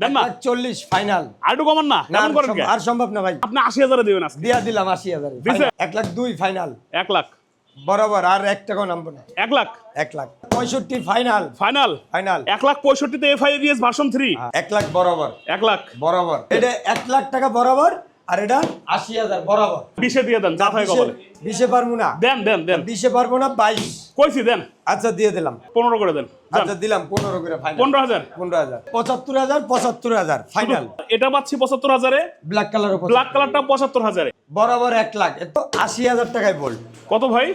দেন না। চল্লিশ ফাইনাল কমান না না কেমন করেন আর সম্ভব না ভাই। আপনি আশি হাজারে দিবেন আজকে। দিয়া দিলাম আশি হাজার। এক লাখ দুই ফাইনাল এক লাখ। বরাবর আর এক টাকাও নামবো না। এক লাখ? এক লাখ। পঁয়ষট্টি ফাইনাল ফাইনাল ফাইনাল এক লাখ পঁয়ষট্টিতে এফ আই ভার্সন থ্রি এক লাখ বরাবর। এক লাখ। বরাবর। এটা এক লাখ টাকা বরাবর আর এটা আশি হাজার বরাবর। বিশে দিয়ে দেন যা থাকে কবলে বিশে- পারব না। দেন দেন দেন। বিশে পারব না বাইশ। কইছি দেন। আচ্ছা দিয়ে দিলাম। পনেরো করে দেন। আচ্ছা দিলাম পনেরো করে ফাইনাল পনেরো হাজার? পনেরো হাজার। পঁচাত্তর হাজার পঁচাত্তর হাজার ফাইনাল এটা পাচ্ছি পঁচাত্তর হাজারে। ব্ল্যাক কালার ব্ল্যাক কালারটা পঁচাত্তর হাজারে। বরাবর এক লাখ। এ তো আশি হাজার টাকায় বল কত ভাই?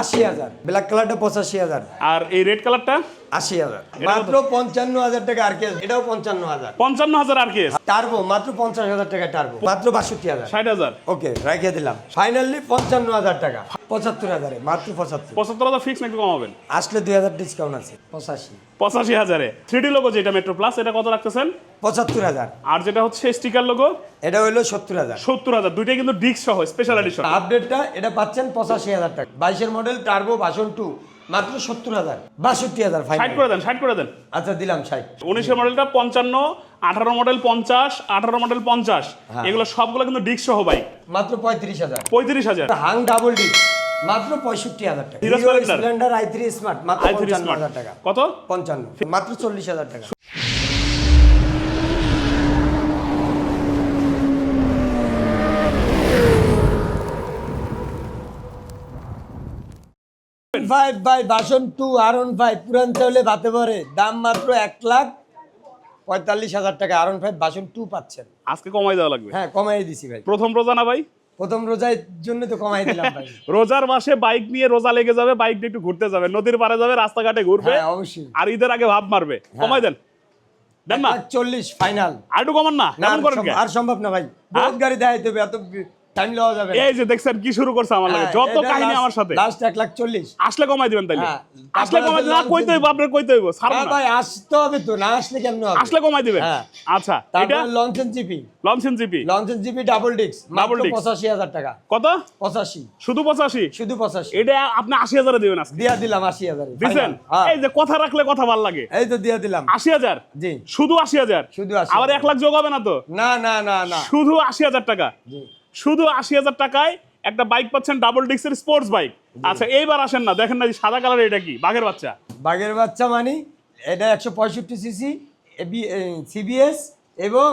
আশি হাজার। ব্ল্যাক কালারটা পঁচাশি হাজার। আর এই রেড কালারটা আশি হাজার। মাত্র পঞ্চান্ন হাজার টাকা আর কে এটাও পঞ্চান্ন হাজার। পঞ্চান্ন হাজার আর কেস? টার্বো মাত্র পঞ্চাশ হাজার টাকা টার্বো। মাত্র বাষট্টি হাজার। ষাট হাজার? ওকে রেখে দিলাম। ফাইনালি পঞ্চান্ন হাজার টাকা। পঁচাত্তর হাজারে মাত্র পঁচাত্তর। পঁচাত্তর হাজার ফিক্স নাকি কমাবেন আসলে দুই হাজার ডিসকাউন্ট আছে। পঁচাশি। পঁচাশি হাজারে। থ্রি লোগো যেটা মেট্রো প্লাস এটা কত রাখতেছেন? পঁচাত্তর হাজার। আর যেটা হচ্ছে স্টিকার লোগো এটা হইল সত্তর হাজার। সত্তর হাজার। দুইটাই কিন্তু ডিস্ক সহ স্পেশাল এডিশন আপডেটটা এটা পাচ্ছেন পঁচাশি হাজার টাকা। বাইশের মডেল টার্বো ভাষণ টু মাত্র সত্তর হাজার বাষট্টি হাজার ষাট করে দেন ষাট করে দেন। আচ্ছা দিলাম ষাট। উনিশের মডেলটা পঞ্চান্ন আঠারো মডেল পঞ্চাশ আঠারো মডেল পঞ্চাশ। হ্যাঁ। এগুলো সবগুলো কিন্তু ডিস্ক সহ বাইক মাত্র পঁয়ত্রিশ হাজার। পঁয়ত্রিশ হাজার। হাং ডাবল ডি মাত্র পঁয়ষট্টি হাজার টাকা। স্প্লেন্ডার আই থ্রি স্মার্ট মাত্র পঞ্চান্ন স্মার্ট হাজার টাকা। কত? পঞ্চান্ন মাত্র চল্লিশ হাজার টাকা। ফাইভ বাসন টু আর ওয়ান ফাইভ পুরান চাউলে ভাতে ভরে। দাম মাত্র এক লাখ পঁয়তাল্লিশ হাজার টাকা। আর ওয়ান ফাইভ বাসন টু পাচ্ছেন। আজকে কমাই দেওয়া লাগবে? হ্যাঁ কমাই দিছি ভাই। প্রথম রোজা না ভাই? প্রথম রোজার জন্য তো কমাই দিলাম ভাই। রোজার মাসে বাইক নিয়ে রোজা লেগে যাবে বাইক নিয়ে একটু ঘুরতে যাবে। নদীর পাড়ে যাবে রাস্তাঘাটে ঘুরবে। হ্যাঁ অবশ্যই। আর ঈদের আগে ভাব মারবে। কমাই দেন। দেন না। চল্লিশ ফাইনাল। আর একটু কমান না। আর করেন সম্ভব- কে? আর সম্ভব না ভাই। বহুত গাড়ি দেখাইতে হবে এত টাইম লওয়া যাবে এই যে দেখছেন কি শুরু করছে আমার লাগে। যত কাহিনী আমার সাথে। লাস্ট লাখ চল্লিশ। আসলে কমাই দিবেন তাইলে। হ্যাঁ, আসলে কমাই দিবেন না লাঞ্চ কইতে হইব আপনার কইতে হইব ছাড়ুন হ্যাঁ না। ভাই আসতে হবে তো না আসলে কেমন হবে? আসলে কমাই দিবেন। হ্যাঁ। আচ্ছা এটা? লঞ্চেন জিপি লঞ্চন জিপি লঞ্চেন জিপি ডাবল ডিক্স disc। পঁচাশি হাজার টাকা। কত? পঁচাশি। শুধু পঁচাশি? শুধু পঁচাশি। এটা আপনি আশি হাজারে দিবেন আজকে। দিয়া দিলাম আশি হাজার দিছেন? এই যে কথা রাখলে কথা ভালো লাগে। এই তো দিয়া দিলাম। আশি হাজার? জি। শুধু আশি হাজার? শুধু আশি আবার এক লাখ যোগ হবে না তো? না না না না। শুধু আশি হাজার টাকা। জি। শুধু আশি হাজার টাকায় একটা বাইক পাচ্ছেন ডাবল ডিক্সের স্পোর্টস বাইক আচ্ছা এইবার আসেন না দেখেন না সাদা কালার এটা কি বাঘের বাচ্চা? বাঘের বাচ্চা মানি এটা একশো পঁয়ষট্টি সিসি সিবিএস এবং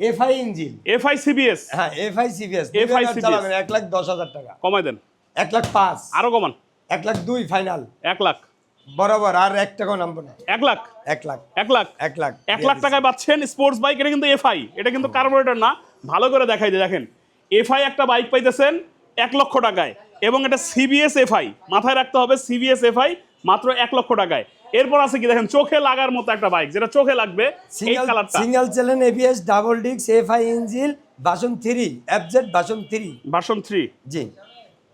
এফআই ইঞ্জিন এফআই সিবিএস হ্যাঁ এফআই সিবিএস CBS চালাবেন এক লাখ দশ হাজার টাকা। কমাই দেন। এক লাখ পাঁচ। আরও কমান। এক লাখ দুই ফাইনাল এক লাখ। বরাবর আর এক টাকাও নামবো না। এক লাখ? এক লাখ। এক লাখ? এক লাখ। এক লাখ টাকায় পাচ্ছেন স্পোর্টস বাইক এটা কিন্তু এফআই এটা কিন্তু কার্বোরেটর না। ভালো করে দেখাই যে দেখেন। এফআই একটা বাইক পাইতেছেন এক লক্ষ টাকায় এবং এটা সিবিএস এফআই মাথায় রাখতে হবে সিবিএস এফআই মাত্র এক লক্ষ টাকায়। এরপর আছে কি দেখেন চোখে লাগার মতো একটা বাইক যেটা চোখে লাগবে এই সিঙ্গেল কালারটা সিঙ্গেল চ্যানেল এবিএস ডাবল ডিক্স FI engine version three FZ version three version three জি।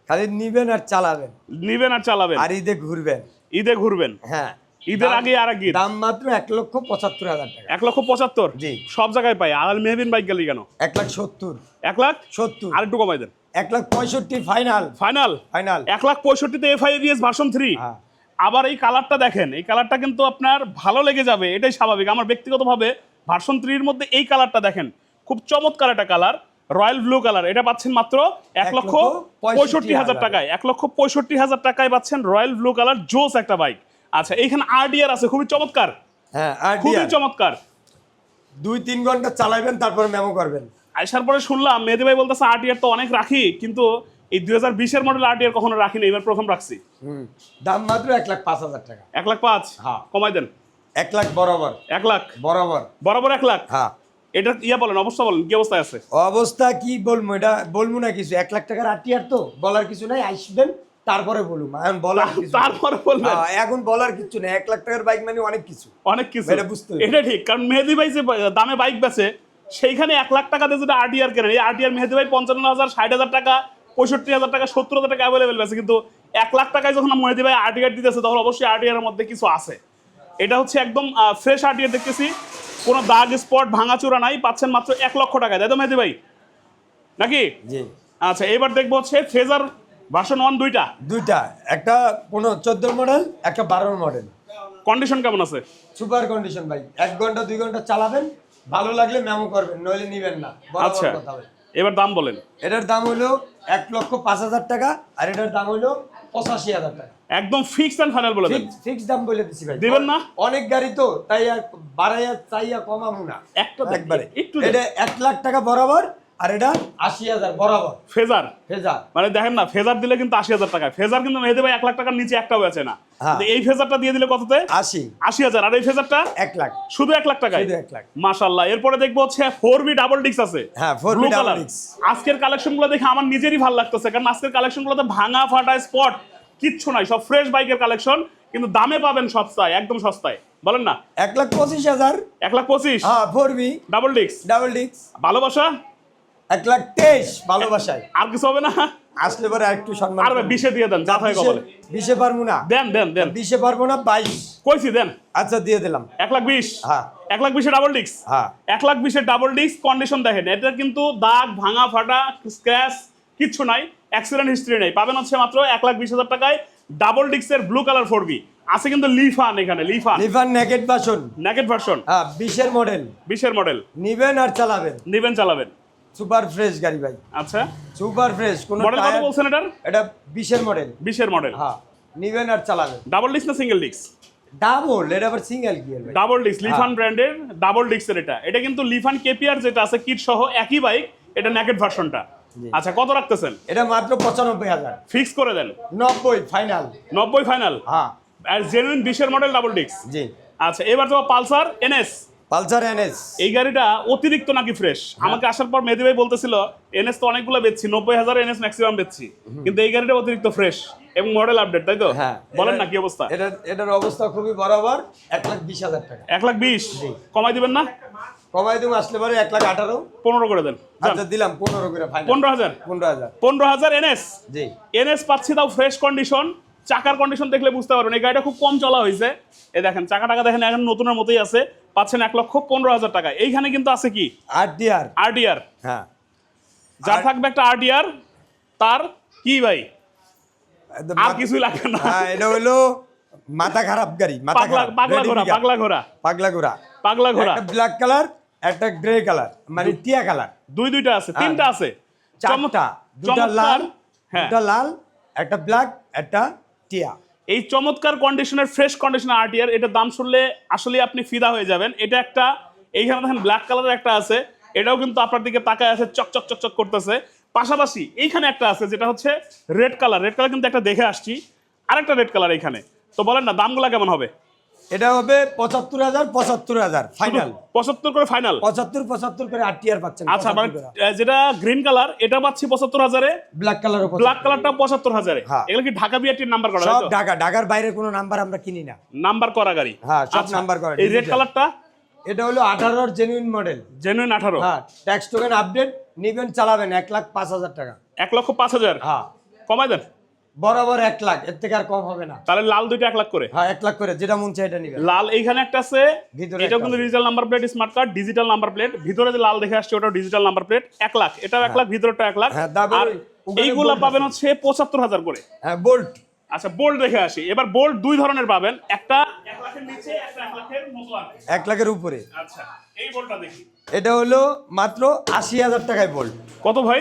খালি নিবেন আর চালাবেন। নিবেন আর চালাবেন। আর ঈদে ঘুরবেন। ঈদে ঘুরবেন। হ্যাঁ। ঈদের আগে আর এক দাম মাত্র এক লক্ষ পঁচাত্তর হাজার টাকা। এক লক্ষ পঁচাত্তর? জি। সব জায়গায় পাই। আর মেহবিন বাইক গেলি কেন? এক লাখ সত্তর। এক লাখ? সত্তর। আর একটু কমাই দেন। এক লাখ পঁয়ষট্টি ফাইনাল। ফাইনাল? ফাইনাল। এক লাখ পঁয়ষট্টিতে এফআই এবিএস ভার্সন থ্রি। আবার এই কালারটা দেখেন এই কালারটা কিন্তু আপনার ভালো লেগে যাবে এটাই স্বাভাবিক। আমার ব্যক্তিগতভাবে ভার্সন থ্রির মধ্যে এই কালারটা দেখেন খুব চমৎকার একটা কালার রয়্যাল ব্লু কালার। এটা পাচ্ছেন মাত্র এক লক্ষ পঁয়ষট্টি হাজার। টাকায়। এক লক্ষ পঁয়ষট্টি হাজার টাকায় পাচ্ছেন রয়্যাল ব্লু কালার জোস একটা বাইক। আচ্ছা এইখানে আরডিআর আছে খুবই চমৎকার। হ্যাঁ খুবই চমৎকার। দুই তিন ঘণ্টা চালাবেন তারপর মেমো করবেন। আসার পরে শুনলাম মেহেদি ভাই বলতেছে আরটিআর তো অনেক রাখি কিন্তু এই দুই হাজার বিশের মডেল আরটিআর কখনো রাখিনি এবার প্রথম রাখছি। দাম মাত্র এক লাখ পাঁচ হাজার টাকা। এক লাখ পাঁচ? হ্যাঁ। কমাই দেন। এক লাখ বরাবর। এক লাখ? বরাবর। বরাবর এক লাখ? হ্যাঁ। এটা ইয়া বলেন অবস্থা বলেন কি অবস্থায় আছে? অবস্থা কি বলব এটা বলব না কিছু। এক লাখ টাকার আটিয়ার তো বলার কিছু নাই আসবেন। তারপরে বলুম এখন বলার তারপরে বলবেন। এখন বলার কিছু নেই এক লাখ টাকার বাইক মানে অনেক কিছু। অনেক কিছু। এটা বুঝতে এটা ঠিক কারণ মেহেদি ভাই যে দামে বাইক বেচে সেইখানে এক লাখ টাকা দিয়ে যদি আরটিআর কেনেন এই আরটিআর মেহেদি ভাই পঞ্চান্ন হাজার ষাট হাজার টাকা পঁয়ষট্টি হাজার টাকা সত্তর হাজার টাকা অ্যাভেলেবেল আছে কিন্তু এক লাখ টাকায় যখন মেহেদি ভাই আরটিআর দিতেছে তখন অবশ্যই আরটিআর এর মধ্যে কিছু আছে। এটা হচ্ছে একদম ফ্রেশ আরটিআর দেখতেছি কোনো দাগ স্পট ভাঙাচোরা নাই পাচ্ছেন মাত্র এক লক্ষ টাকায় তাই তো মেহেদি ভাই? নাকি? জি। আচ্ছা এবার দেখব হচ্ছে ফ্রেজার ভার্সন ওয়ান দুইটা? দুইটা। একটা পনেরো চোদ্দ মডেল একটা বারো মডেল কন্ডিশন কেমন আছে? সুপার কন্ডিশন ভাই। এক ঘণ্টা দুই ঘণ্টা চালাবেন ভালো লাগলে মেমো করবেন নইলে নিবেন না। আচ্ছা। এবার দাম বলেন। এটার দাম হলো এক লক্ষ পাঁচ হাজার টাকা আর এটার দাম হলো পঁচাশি হাজার টাকা। একদম ফিক্সড অ্যান্ড ফাইনাল বলে দেন। ফিক্স দাম বলে দিছি ভাই। দিবেন না? অনেক গাড়ি তো তাই আর বাড়াইয়া চাইয়া কমাবো না। একটা একবারে। একটু এটা এক লাখ টাকা বরাবর আর এটা? আশি হাজার বরাবর। ফেজার? ফেজা মানে দেখেন না ফেজার দিলে কিন্তু আশি হাজার টাকা ফেজার কিন্তু মেহেদি ভাই এক লাখ টাকার নিচে একটাও আছে না। হ্যাঁ। এই ফেজারটা দিয়ে দিলে কততে? আশি। আশি হাজার। আর এই ফেজারটা? এক লাখ। শুধু এক লাখ টাকায়? শুধু এক লাখ। মাশাল্লাহ এরপরে দেখব হচ্ছে ফোর বি ডাবল ডিক্স আছে। হ্যাঁ, 4B Blue double color। আজকের কালেকশনগুলো দেখে আমার নিজেরই ভালো লাগতেছে কারণ আজকের কালেকশন গুলোতে ভাঙা ফাটা স্পট কিচ্ছু নাই সব ফ্রেশ বাইকের কালেকশন কিন্তু দামে পাবেন সস্তায় একদম সস্তায়। বলেন না? এক লাখ পঁচিশ হাজার। এক লাখ পঁচিশ? হ্যাঁ ফোর বি ডাবল ডিক্স ডাবল ডিক্স ভালোবাসা? এক লাখ তেইশ ভালোবাসায়। আর কিছু হবে না? আসলে পরে একটু সম্মান আর বিশে দিয়ে দেন যা বিশে- বলে বিশে পারব না। দেন দেন দেন। বিশে পারব না বাইশ। কইছি দেন। আচ্ছা দিয়ে দিলাম। এক লাখ বিশ? হ্যাঁ। এক লাখ বিশে ডাবল ডিক্স হ্যাঁ। এক লাখ বিশের ডাবল ডিস্ক কন্ডিশন দেখেন। এটা কিন্তু দাগ ভাঙা ফাটা স্ক্র্যাচ কিচ্ছু নাই। অ্যাক্সিডেন্ট হিস্ট্রি নেই। পাবেন হচ্ছে মাত্র এক লাখ বিশ হাজার টাকায় ডাবল ডিস্কের ব্লু কালার ফোর বি আছে কিন্তু লিফান এখানে লিফান। লিভার নেকেট বাসন ন্যাকেট ভার্সন হ্যাঁ বিশের মডেল বিশের মডেল নিবেন আর চালাবেন। নিবেন চালাবেন। সুপার ফ্রেশ গাড়ি ভাই। আচ্ছা। সুপার ফ্রেশ কোন মডেল কত বলছেন এটার? এটা বিশের মডেল বিশের মডেল হ্যাঁ নিবেন আর চালাবেন। ডাবল ডিস্ক না সিঙ্গেল ডিস্ক ডাবল এটা আবার সিঙ্গেল গিয়ার ভাই। ডাবল ডিস্ক লিফান ব্র্যান্ডের ডাবল ডিস্কের এটা। এটা কিন্তু লিফান কেপিআর যেটা আছে কিট সহ একই বাইক এটা ন্যাকেট ভার্সনটা আচ্ছা কত রাখতেছেন? এটা মাত্র পঁচানব্বই হাজার। ফিক্স করে দেন। নব্বই ফাইনাল নব্বই ফাইনাল হ্যাঁ। আর জেনুইন বিশের মডেল ডাবল ডিস্ক জি। আচ্ছা এবার তো পালসার এনএস পালসার এনএস। এই গাড়িটা অতিরিক্ত নাকি ফ্রেশ আমাকে আসার পর মেহেদি ভাই বলতেছিল এনএস তো অনেকগুলো বেচছি নব্বই হাজার এনএস ম্যাক্সিমাম বেচছি। কিন্তু এই গাড়িটা অতিরিক্ত ফ্রেশ এবং মডেল আপডেট তাই তো? হ্যাঁ। বলেন না কি অবস্থা? এটা এটার অবস্থা খুবই বরাবর এক লাখ বিশ হাজার টাকা। এক লাখ বিশ? কমাই দিবেন না? কমাই দেবো আসলে পরে এক লাখ আঠারো। পনেরো করে দেন। আচ্ছা দিলাম পনেরো করে পনেরো হাজার? পনেরো হাজার। পনেরো হাজার এনএস? জি। এনএস পাচ্ছি তাও ফ্রেশ কন্ডিশন চাকার কন্ডিশন দেখলে বুঝতে পারবেন। এই গাড়িটা খুব কম চলা হয়েছে। এই দেখেন চাকা টাকা দেখেন এখন নতুনের মতোই আছে। পাচ্ছেন এক লক্ষ পনেরো হাজার টাকা। এইখানে কিন্তু আছে কি? আর ডিআর আরডিআর। হ্যাঁ। যার থাকবে একটা আরডিআর তার কি ভাই? আর লাগবে না। হ্যাঁ এটা হলো মাথা খারাপ গাড়ি মাথা পাগলা খারাপ পাগলা ঘোড়া পাগলা ঘোড়া। পাগলা ঘোড়া। পাগলা ঘোড়া। একটা ব্ল্যাক কালার একটা গ্রে কালার মানে টিয়া কালার। দুই দুইটা আছে তিনটা আছে। চারটা দুটা লাল হ্যাঁ। দুটা লাল একটা ব্ল্যাক একটা টিয়া। এই চমৎকার কন্ডিশনের ফ্রেশ কন্ডিশনার আরটিআর এটা দাম শুনলে আসলে আপনি ফিদা হয়ে যাবেন। এটা একটা, এইখানে দেখেন ব্ল্যাক কালারের একটা আছে। এটাও কিন্তু আপনার দিকে তাকায় আছে, চক চক চক চক করতেছে। পাশাপাশি এইখানে একটা আছে, যেটা হচ্ছে রেড কালার রেড কালার কিন্তু একটা দেখে আসছি। আরেকটা রেড কালার এইখানে। তো বলেন না, দামগুলা কেমন হবে? এটা হবে পঁচাত্তর হাজার পঁচাত্তর হাজার ফাইনাল পঁচাত্তর করে ফাইনাল পঁচাত্তর পঁচাত্তর করে আট টিয়ার পাচ্ছেন আচ্ছা মানে যেটা গ্রিন কালার এটা পাচ্ছি পঁচাত্তর হাজারে। ব্ল্যাক কালার ব্ল্যাক কালারটা পঁচাত্তর হাজারে। হ্যাঁ। এগুলো কি ঢাকা বিআরটির নাম্বার করা সব ঢাকা ঢাকার বাইরে কোনো নাম্বার আমরা কিনি না। নাম্বার করা গাড়ি। হ্যাঁ, সব আচ্ছা, নাম্বার করা, এই রেড কালারটা এটা হলো আঠারোর জেনুইন মডেল জেনুইন আঠারো। হ্যাঁ ট্যাক্স টোকেন আপডেট নিবেন চালাবেন এক লাখ পাঁচ হাজার টাকা। এক লক্ষ পাঁচ হাজার। হ্যাঁ। কমাই দেন। বরাবর এক লাখ এর থেকে আর কম হবে না। তাহলে লাল দুইটা এক লাখ করে? হ্যাঁ এক লাখ করে যেটা মন চাই এটা নিবেন লাল এইখানে একটা আছে ভিতরে একটা কিন্তু digital number plate smart card digital number plate ভিতরে যে লাল দেখে আসছে ওটা ডিজিটাল নাম্বার প্লেট এক লাখ। এটাও এক লাখ ভিতরটা এক লাখ। হ্যাঁ, আর এইগুলা পাবেন হচ্ছে পঁচাত্তর হাজার করে। হ্যাঁ বোল্ট আচ্ছা বোল্ট দেখে আসি। এবার বোল্ট দুই ধরনের পাবেন। একটা এক লাখের নিচে একটা এক লাখের মতো। এক লাখের উপরে। আচ্ছা এই বোল্টটা দেখি। এটা হলো মাত্র আশি হাজার টাকায় বোল্ট কত ভাই?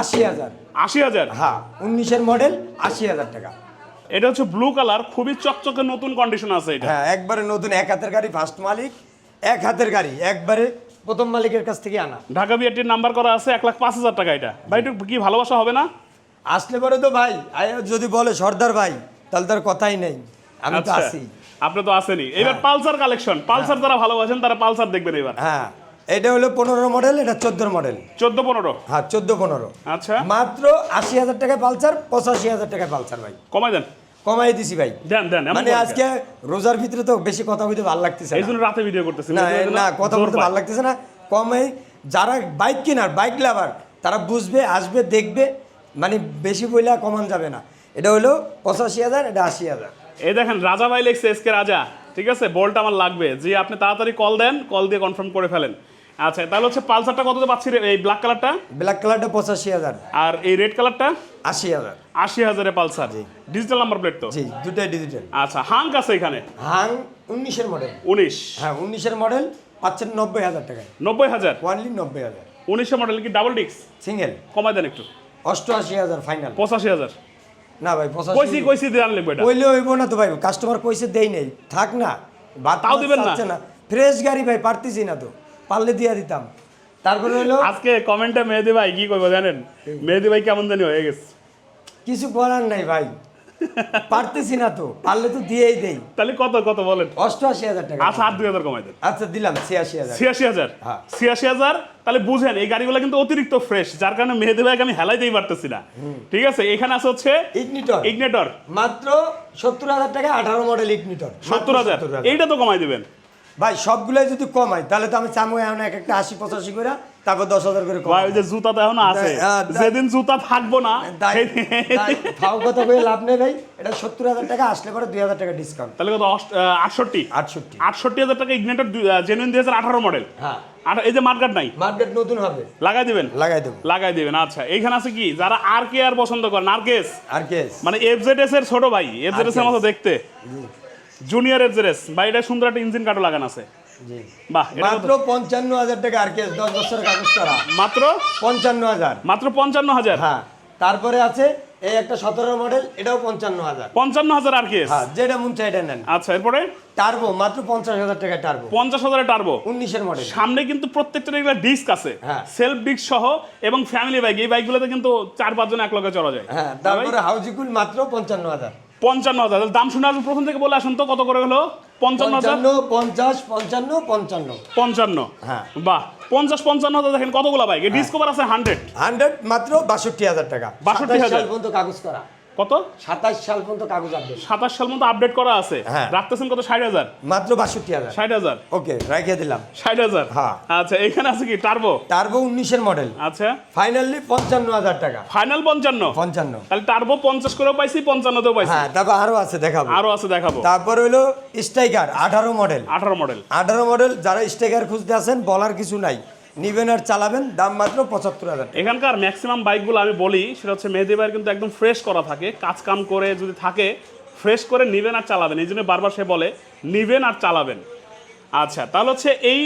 আশি হাজার। আশি হাজার। হ্যাঁ উনিশের মডেল আশি হাজার টাকা। এটা হচ্ছে ব্লু কালার খুবই চকচকে নতুন কন্ডিশন আছে এটা। হ্যাঁ একবারে নতুন এক হাতের গাড়ি ফার্স্ট মালিক এক হাতের গাড়ি একবারে প্রথম মালিকের কাছ থেকে আনা। ঢাকা বিআরটির নাম্বার করা আছে এক লাখ পাঁচ হাজার টাকা এটা। ভাই একটু কি ভালোবাসা হবে না? আসলে পরে তো ভাই যদি বলে সর্দার ভাই তাহলে তার কথাই নেই। আমি তো আচ্ছা, আসি আপনি তো আসেনি এবার পালসার কালেকশন পালসার যারা ভালোবাসেন তারা পালসার দেখবেন এবার। হ্যাঁ। এটা হলো পনেরো মডেল এটা চোদ্দোর মডেল চোদ্দ পনেরো? হ্যাঁ চোদ্দ পনেরো। আচ্ছা। মাত্র আশি হাজার টাকায় পালসার পঁচাশি হাজার টাকায় পালসার ভাই। কমাই দেন। কমাই দিছি ভাই। দেন দেন মানে আজকে রোজার ভিতরে তো বেশি কথা বলতে ভালো লাগতেছে এই। জন্য রাতে ভিডিও করতেছি না না কথা বলতে। ভালো লাগতেছে না। কমে যারা বাইক কেনার বাইক লাভার তারা বুঝবে আসবে দেখবে মানে বেশি বইলে কমান যাবে না। এটা হলো পঁচাশি হাজার এটা আশি হাজার। এই দেখেন রাজা ভাই লেখছে এসকে রাজা ঠিক আছে? বলটা আমার লাগবে। যে আপনি তাড়াতাড়ি কল দেন কল দিয়ে কনফার্ম করে ফেলেন। আচ্ছা তাহলে হচ্ছে পালসারটা কততে পাচ্ছি রে? এই ব্ল্যাক কালারটা ব্ল্যাক কালারটা পঁচাশি হাজার। আর এই রেড কালারটা আশি হাজার। আশি হাজারে পালসার। ডিজিটাল নাম্বার প্লেট তো? জি দুটাই ডিজিটাল আচ্ছা হাং আছে এখানে? হাং উনিশের মডেল উনিশ। হ্যাঁ উনিশের মডেল পাচ্ছেন নব্বই হাজার টাকায়। নব্বই হাজার? ওয়ানলি নব্বই হাজার। উনিশশো মডেল কি ডাবল ডিক্স সিঙ্গেল কমাই দেন একটু। অষ্টআশি হাজার ফাইনাল পঁচাশি হাজার। না ভাই পঁচাশি কইসি দিয়ে আনলে এটা। কইলে হইব না তো ভাই কাস্টমার কইছে দেই নেই। থাক না। বাদ তাও দিবেন না? ফ্রেশ গাড়ি ভাই পারতেছি না তো। পারলে দিয়া দিতাম। তারপরে হলো আজকে কমেন্টে মেহেদি ভাই কি করব জানেন? মেহেদি ভাই কেমন জানি হয়ে গেছে। কিছু করার নাই ভাই। পারতেছি না তো পারলে তো দিয়েই দেই। তাহলে কত কত বলেন? অষ্টআশি হাজার টাকা। আচ্ছা আট দুই হাজার কমাই দেন। আচ্ছা দিলাম ছিয়াশি হাজার। ছিয়াশি হাজার? হ্যাঁ। ছিয়াশি হাজার? তাহলে বুঝেন এই গাড়িগুলো কিন্তু অতিরিক্ত ফ্রেশ যার কারণে মেহেদি ভাইকে আমি হেলাইতেই পারতেছি না। ঠিক আছে এখানে আছে হচ্ছে ইগনিটর ইগনেটর মাত্র সত্তর হাজার টাকা আঠারো মডেল ইগনিটর সত্তর হাজার। এইটা তো কমাই দিবেন। ভাই সবগুলাই যদি কমাই তাহলে তো আমি চামু এখন এক একটা আশি পঁচাশি করে তারপর দশ হাজার করে ভাই কমাই। ওই যে জুতা তো এখন আছে। হ্যাঁ, যেদিন জুতা থাকব না তাই ফাও কথা বলে লাভ নেই ভাই। এটা সত্তর হাজার টাকা আসলে পরে দুই হাজার টাকা ডিসকাউন্ট তাহলে কত? আটষট্টি। আটষট্টি। আটষট্টি হাজার টাকা ইগনেটর জেনুইন দুই হাজার আঠারো মডেল হ্যাঁ। আর এই যে মার্কেট নাই? মার্কেট নতুন হবে। লাগাই দিবেন? লাগাই দেবো। লাগাই দিবেন আচ্ছা। এইখানে আছে কি? যারা আর কে আর পছন্দ করেন আর কেস আর কেস মানে এফজেডএস এর ছোট ভাই এফজেডএস এর মতো দেখতে। জুনিয়র এফজেডএস ভাই এটা সুন্দর একটা ইঞ্জিন কার্ডও লাগানো আছে। বাহ মাত্র পঞ্চান্ন হাজার টাকা আর কেস দশ বছরের কাগজ করা। মাত্র? পঞ্চান্ন হাজার। মাত্র পঞ্চান্ন হাজার? হ্যাঁ তারপরে আছে এই একটা সতেরো মডেল এটাও পঞ্চান্ন হাজার। পঞ্চান্ন হাজার আর কেস হ্যাঁ যেটা মন চাই এটা নেন। আচ্ছা এরপরে? টার্বো মাত্র পঞ্চাশ হাজার টাকা টার্বো পঞ্চাশ হাজারের টার্বো উনিশের মডেল সামনে কিন্তু প্রত্যেকটা এগুলো ডিস্ক আছে। হ্যাঁ। সেলফ ডিস্ক সহ এবং ফ্যামিলি বাইক এই বাইক বাইকগুলোতে কিন্তু চার পাঁচজন এক লগে চলা যায়। হ্যাঁ তারপরে হাউজিকুল মাত্র পঞ্চান্ন হাজার। পঞ্চান্ন হাজার। তাহলে দাম শুনে আসুন প্রথম থেকে বলে আসুন তো কত করে হলো? পঞ্চান্ন হাজার? পঞ্চাশ পঞ্চান্ন পঞ্চান্ন। পঞ্চান্ন? হ্যাঁ। বাহ পঞ্চাশ পঞ্চান্ন হাজার দেখেন কতগুলো বাইক ডিসকভার আছে হান্ড্রেড হান্ড্রেড মাত্র বাষট্টি হাজার টাকা। বাষট্টি হাজার। পর্যন্ত কাগজ করা। কত? সাতাশ সাল পর্যন্ত কাগজ আপডেট সাতাশ সাল মতো আপডেট করা আছে। হ্যাঁ। রাখতেছেন কত? ষাট হাজার। মাত্র বাষট্টি হাজার। ষাট হাজার। ওকে রাখিয়ে দিলাম। ষাট হাজার। হ্যাঁ। আচ্ছা এখানে আছে কি? টার্বো টার্বো উনিশের মডেল আচ্ছা। ফাইনালি পঞ্চান্ন হাজার টাকা। ফাইনাল পঞ্চান্ন? পঞ্চান্ন। তাহলে টার্বো পঞ্চাশ করেও পাইছি পঞ্চান্নতেও পাইছি। হ্যাঁ তারপর আরও আছে দেখাবো। আরও আছে দেখাবো। তারপর হইল স্ট্রাইকার আঠারো মডেল আঠারো মডেল আঠারো মডেল যারা স্ট্রাইকার খুঁজতে আছেন বলার কিছু নাই। নিবেন আর চালাবেন দাম মাত্র পঁচাত্তর হাজার এখানকার ম্যাক্সিমাম বাইকগুলো আমি বলি সেটা হচ্ছে মেহেদি ভাইয়ের কিন্তু একদম ফ্রেশ করা থাকে কাজ কাম করে যদি থাকে ফ্রেশ করে নিবেন আর চালাবেন। এই জন্য বারবার সে বলে নিবেন আর চালাবেন। আচ্ছা তাহলে হচ্ছে এই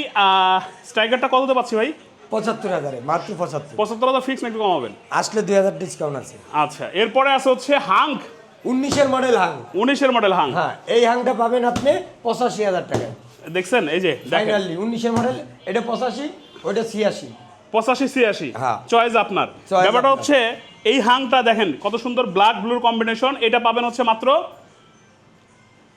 স্ট্রাইকারটা কততে পাচ্ছি ভাই? পঁচাত্তর হাজারে মাত্র পঁচাত্তর। পঁচাত্তর হাজার ফিক্স নাকি কমাবেন? আসলে দুই হাজার ডিসকাউন্ট আছে। আচ্ছা এরপরে আছে হচ্ছে হাঙ্ক উনিশের মডেল হাং উনিশের মডেল হাং হ্যাঁ এই হাংটা পাবেন আপনি পঁচাশি হাজার টাকায়। দেখছেন? এই যে ফাইনালি উনিশের মডেল এটা পঁচাশি ওইটা ছিয়াশি। পঁচাশি ছিয়াশি। হ্যাঁ। চয়েস আপনার। ব্যাপারটা হচ্ছে এই হাংটা দেখেন কত সুন্দর ব্ল্যাক ব্লুর কম্বিনেশন। এটা পাবেন হচ্ছে মাত্র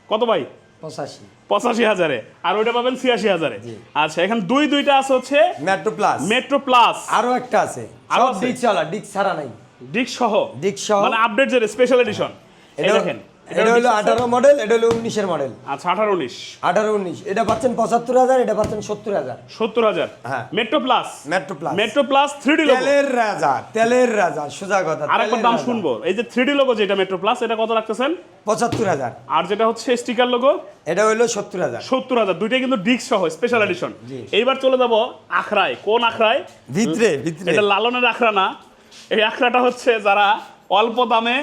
কত ভাই? পঁচাশি। পঁচাশি হাজারে। আর ওইটা পাবেন ছিয়াশি হাজারে। আচ্ছা এখানে দুই দুইটা আছে হচ্ছে মেট্রো প্লাস মেট্রো প্লাস আরও একটা আছে। আরও ডিক চালা ডিক ছাড়া নাই। ডিক সহ। ডিক সহ। মানে আপডেট যে স্পেশাল এডিশন এটা দেখেন। এটা হলো আঠারো মডেল এটা হলো উনিশের মডেল আচ্ছা আঠারো উনিশ। আঠারো উনিশ। এটা পাচ্ছেন পঁচাত্তর হাজার এটা পাচ্ছেন সত্তর হাজার। সত্তর হাজার? হ্যাঁ। Metro plus metro plus metro plus three D logo তেলের রাজা তেলের রাজা সোজা কথা আরেকবার তেলের দাম শুনব। এই যে থ্রি ডি লোগো যেটা মেট্রো প্লাস এটা কত রাখতেছেন? পঁচাত্তর হাজার। আর যেটা হচ্ছে স্টিকার লোগো এটা হলো সত্তর হাজার। সত্তর হাজার। দুইটাই কিন্তু ডিস্ক সহ স্পেশাল এডিশন এইবার চলে যাব আখড়ায়। কোন আখড়ায়? ভিতরে ভিতরে। এটা লালনের আখড়া না। এই আখড়াটা হচ্ছে যারা অল্প দামে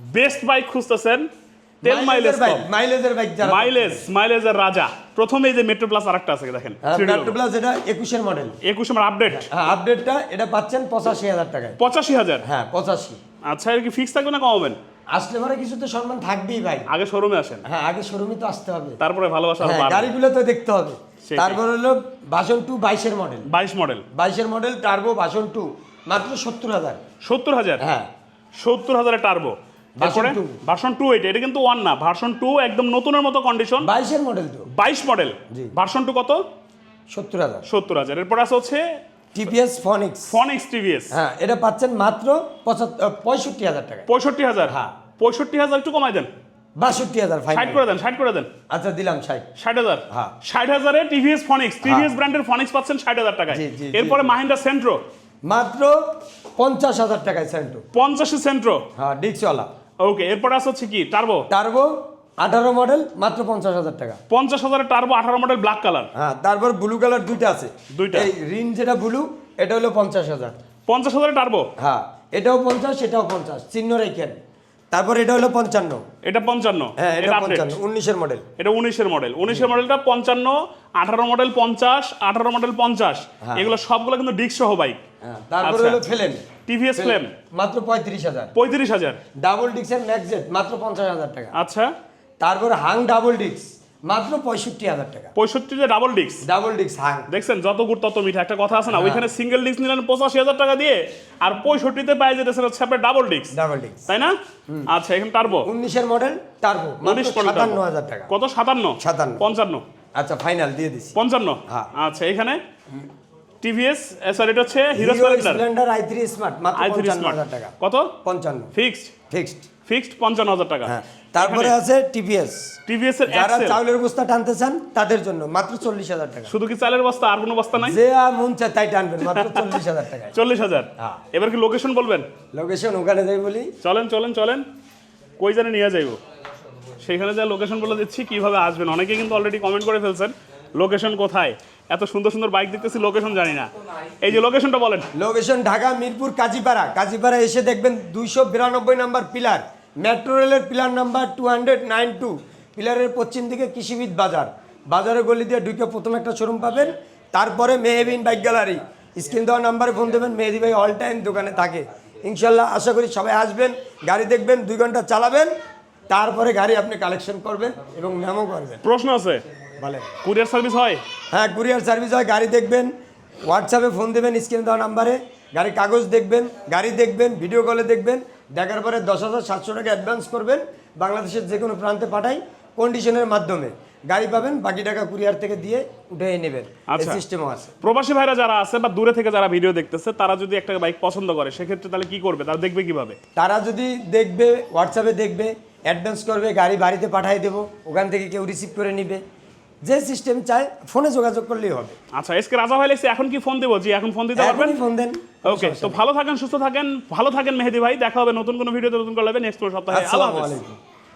বেস্ট বাইক খুঁজতেছেন। তেল মাইলেজ মাইলেজের বাইক যারা মাইলেজ মাইলেজের রাজা। প্রথমে এই যে মেট্রো প্লাস আরেকটা আছে দেখেন মেট্রো প্লাস এটা একুশের মডেল একুশ আমার আপডেট হ্যাঁ আপডেটটা এটা পাচ্ছেন পঁচাশি হাজার টাকায়। পঁচাশি হাজার? হ্যাঁ পঁচাশি। আচ্ছা এর কি ফিক্স থাকবে না কমাবেন? আসলে পরে কিছু তো সম্মান থাকবেই ভাই। আগে শোরুমে আসেন। হ্যাঁ আগে শোরুমে তো আসতে হবে। তারপরে ভালোবাসা আরও হ্যাঁ গাড়িগুলো তো দেখতে হবে। তারপর হলো বাসন টু বাইশের মডেল বাইশ মডেল বাইশের মডেল টার্বো বাসন টু মাত্র সত্তর হাজার। সত্তর হাজার? হ্যাঁ। সত্তর হাজারের টার্বো তারপরে। ভার্সন টু এটা এটা কিন্তু ওয়ান না। ভার্সন টু একদম নতুনের মতো কন্ডিশন বাইশের মডেল তো। বাইশ মডেল জি। ভার্সন টু কত? সত্তর হাজার। সত্তর হাজার। এরপর আছে হচ্ছে টিপিএস ফনিক্স ফনিক্স টিভিএস হ্যাঁ এটা পাচ্ছেন মাত্র পঁয়ষট্টি হাজার টাকা পঁয়ষট্টি হাজার? হ্যাঁ। পঁয়ষট্টি হাজার একটু কমাই দেন। বাষট্টি হাজার ষাট করে দেন ষাট করে দেন। আচ্ছা দিলাম ষাট। ষাট হাজার? হ্যাঁ। ষাট হাজারে টিভিএস ফনিক্স টিভিএস ব্র্যান্ডের ফনিক্স পাচ্ছেন ষাট হাজার টাকায়। এরপরে মাহিন্দ্রা সেন্ট্রো মাত্র পঞ্চাশ হাজার টাকায় সেন্ট্রো পঞ্চাশে সেন্ট্রো? হ্যাঁ ডিক্সওয়ালা। ওকে এরপরে আসা হচ্ছে কি? টার্বো? টার্বো আঠারো মডেল মাত্র পঞ্চাশ হাজার টাকা। পঞ্চাশ হাজার টার্বো আঠারো মডেল ব্ল্যাক কালার। হ্যাঁ তারপর ব্লু কালার দুইটা আছে। দুইটা। এই রিন যেটা ব্লু এটা হলো পঞ্চাশ হাজার। পঞ্চাশ হাজারের টার্বো? হ্যাঁ এটাও পঞ্চাশ সেটাও পঞ্চাশ চিহ্ন রেখেন। তারপর এটা হলো পঞ্চান্ন। এটা পঞ্চান্ন। হ্যাঁ এটা পঞ্চান্ন উনিশের মডেল এটা উনিশের মডেল উনিশের মডেলটা পঞ্চান্ন আঠারো মডেল পঞ্চাশ আঠারো মডেল পঞ্চাশ। এগুলো সবগুলো কিন্তু ডিস্ক সহ বাইক হ্যাঁ তারপর আচ্ছা। হলো ফেলেন টিভিএস ফ্লেম মাত্র পঁয়ত্রিশ হাজার। পঁয়ত্রিশ হাজার। ডাবল ডিক্সের ম্যাকজেট মাত্র পঞ্চাশ হাজার টাকা। আচ্ছা। তারপর হাং ডাবল ডিক্স মাত্র পঁয়ষট্টি হাজার টাকা। পঁয়ষট্টিতে ডাবল ডিস্ক ডাবল ডিক্স হাং দেখছেন যত গুড় তত মিঠা একটা কথা হ্যাঁ। আছে না? ওইখানে সিঙ্গেল ডিস্ক নিলেন পঁচাশি হাজার টাকা দিয়ে আর পঁয়ষট্টিতে পাই যেতেছেন হচ্ছে আপনার ডাবল ডিস্ক ডাবল ডিক্স তাই না? আচ্ছা এখানে টার্বো উনিশের মডেল টার্বো উনিশ সাতান্ন হাজার টাকা। কত? সাতান্ন? সাতান্ন। পঞ্চান্ন। আচ্ছা ফাইনাল দিয়ে দিচ্ছি পঞ্চান্ন? হ্যাঁ। আচ্ছা এখানে টিভিএস স্যার এটা হচ্ছে Hero Splendor Splendor i three smart মাত্র পঞ্চান্ন হাজার টাকা। কত? পঞ্চান্ন। ফিক্সড ফিক্সড ফিক্সড পঞ্চান্ন হাজার টাকা। হ্যাঁ তারপরে আছে টিভিএস টিভিএস এর যারা চাউলের বস্তা টানতে চান তাদের জন্য মাত্র চল্লিশ হাজার টাকা। শুধু কি চালের বস্তা আর কোনো বস্তা নাই? যে আর মন চায় তাই টানবেন মাত্র চল্লিশ হাজার টাকায়। চল্লিশ হাজার। হ্যাঁ। এবার কি লোকেশন বলবেন? লোকেশন ওখানে যাই বলি। চলেন চলেন চলেন। কই জানে নিয়ে যাইব। সেখানে যা লোকেশন বলে দিচ্ছি কীভাবে আসবেন? অনেকে কিন্তু অলরেডি কমেন্ট করে ফেলছেন লোকেশন কোথায়? এত সুন্দর সুন্দর বাইক দেখতেছি লোকেশন জানি না। এই যে লোকেশনটা বলেন। লোকেশন ঢাকা মিরপুর কাজীপাড়া। কাজীপাড়া এসে দেখবেন দুইশো বিরানব্বই নাম্বার পিলার মেট্রো রেলের pillar number two hundred nine two পিলারের পশ্চিম দিকে কৃষিবিদ বাজার। বাজারের গলি দিয়ে ঢুকে প্রথম একটা শোরুম পাবেন তারপরে মেহেবিন বাইক গ্যালারি। স্ক্রিন দেওয়া নাম্বারে ফোন দেবেন মেহেদি ভাই অল টাইম দোকানে থাকে। ইনশাল্লাহ আশা করি সবাই আসবেন গাড়ি দেখবেন দুই ঘণ্টা চালাবেন তারপরে গাড়ি আপনি কালেকশন করবেন এবং নামও করবেন। প্রশ্ন আছে? বলেন। কুরিয়ার সার্ভিস হয়? হ্যাঁ কুরিয়ার সার্ভিস হয় গাড়ি দেখবেন হোয়াটসঅ্যাপে ফোন দেবেন স্ক্রিন দেওয়া নাম্বারে। গাড়ির কাগজ দেখবেন গাড়ি দেখবেন ভিডিও কলে দেখবেন দেখার পরে দশ হাজার সাতশো টাকা অ্যাডভান্স করবেন বাংলাদেশের যে কোনো প্রান্তে পাঠাই কন্ডিশনের মাধ্যমে। গাড়ি পাবেন বাকি টাকা কুরিয়ার থেকে দিয়ে উঠে নেবেন। এই আচ্ছা। সিস্টেমও আছে। প্রবাসী ভাইরা যারা আছে বা দূরে থেকে যারা ভিডিও দেখতেছে তারা যদি একটা বাইক পছন্দ করে সেক্ষেত্রে তাহলে কি করবে? তারা দেখবে কীভাবে? তারা যদি দেখবে হোয়াটসঅ্যাপে দেখবে অ্যাডভান্স করবে গাড়ি বাড়িতে পাঠিয়ে দেবো ওখান থেকে কেউ রিসিভ করে নিবে। যে সিস্টেম চাই ফোনে যোগাযোগ করলেই হবে। আচ্ছা এসকে রাজা ভাই লেখছে এখন কি ফোন দেবো? জি এখন ফোন দিতে পারবেন? ফোন দেন। ওকে তো ভালো থাকেন সুস্থ থাকেন ভালো থাকেন মেহেদি ভাই দেখা হবে নতুন কোনো ভিডিওতে নতুন করে নেক্সট সপ্তাহে। আল্লাহ আসসালামু হাফেজ। আলাইকুম।